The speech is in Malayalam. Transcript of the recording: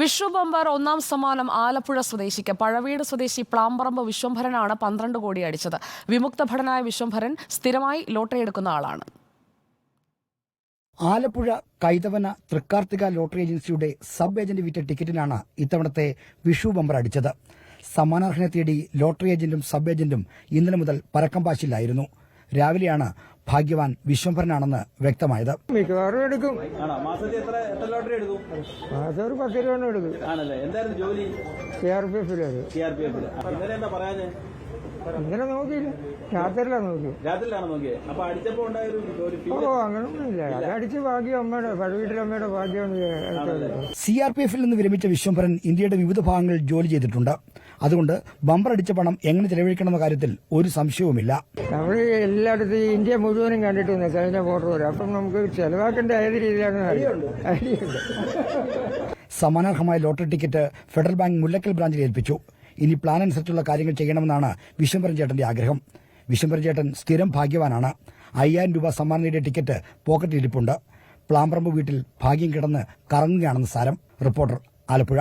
വിഷു ഒന്നാം സമ്മാനം ആലപ്പുഴ സ്വദേശിക്ക്. പഴവീട് സ്വദേശി പ്ലാമ്പറമ്പ് വിശ്വംഭരനാണ് പന്ത്രണ്ട് കോടി അടിച്ചത്. വിമുക്ത ഭടനായ വിശ്വംഭരൻ സ്ഥിരമായി ലോട്ടറി എടുക്കുന്ന ആളാണ്. ആലപ്പുഴ കൈതവന തൃക്കാർത്തിക ലോട്ടറി ഏജൻസിയുടെ സബ് ഏജന്റ് വിറ്റ ടിക്കറ്റിനാണ് ഇത്തവണത്തെ വിഷു ബമ്പർ അടിച്ചത്. സമ്മാനാർഹനെ തേടി ലോട്ടറി ഏജന്റും സബ് ഏജന്റും ഇന്നലെ മുതൽ പരക്കംപാശിലായിരുന്നു രാവിലെയാണ് ഭാഗ്യവാൻ വിശ്വംഭരനാണെന്ന് വ്യക്തമായത്. മിക്കവാറും എടുക്കും. മാസത്തിൽ എത്ര എത്ര ലോട്ടറി എടുക്കും? മാസം ഒരു പത്ത് രൂപ എടുക്കും. ആണല്ലേ? എന്തായിരുന്നു ജോലി? സി ആർ പി എഫിൽ. ഇന്നലെ നോക്കിയില്ല. രാത്രിയിലാണ് നോക്കി ഓ അങ്ങനൊന്നുമില്ല. അത് അടിച്ച് ഭാഗ്യം അമ്മയുടെ പഴവീട്ടിലമ്മയുടെ ഭാഗ്യം സി ആർ പി എഫിൽ നിന്ന് വിരമിച്ച വിശ്വംഭരൻ ഇന്ത്യയുടെ വിവിധ ഭാഗങ്ങളിൽ ജോലി ചെയ്തിട്ടുണ്ട്. അതുകൊണ്ട് ബമ്പർ അടിച്ച പണം എങ്ങനെ ചെലവഴിക്കണമെന്ന കാര്യത്തിൽ ഒരു സംശയവുമില്ല. നമ്മൾ എല്ലായിടത്തും ഇന്ത്യ മുഴുവനും കണ്ടിട്ടുണ്ട് കഴിഞ്ഞ ഫോട്ടോ വരെ. അപ്പം നമുക്ക് ചെലവാക്കേണ്ട ഏത് രീതിയിലാണ് സമാനാർഹമായ lottery ticket federal bank Mullakkal ബ്രാഞ്ചിൽ ഏൽപ്പിച്ചു. ഇനി പ്ലാൻ അനുസരിച്ചുള്ള കാര്യങ്ങൾ ചെയ്യണമെന്നാണ് വിശ്വംഭരൻ ചേട്ടന്റെ ആഗ്രഹം. വിശ്വംഭരൻ ചേട്ടൻ സ്ഥിരം ഭാഗ്യവാനാണ്. അയ്യായിരം രൂപ സമ്മാനം നേടിയ ടിക്കറ്റ് പോക്കറ്റിൽ ഇരിപ്പുണ്ട്. പ്ലാമ്പറമ്പ് വീട്ടിൽ ഭാഗ്യം കിടന്ന് കറങ്ങുകയാണെന്ന് സാരം. റിപ്പോർട്ടർ ആലപ്പുഴ.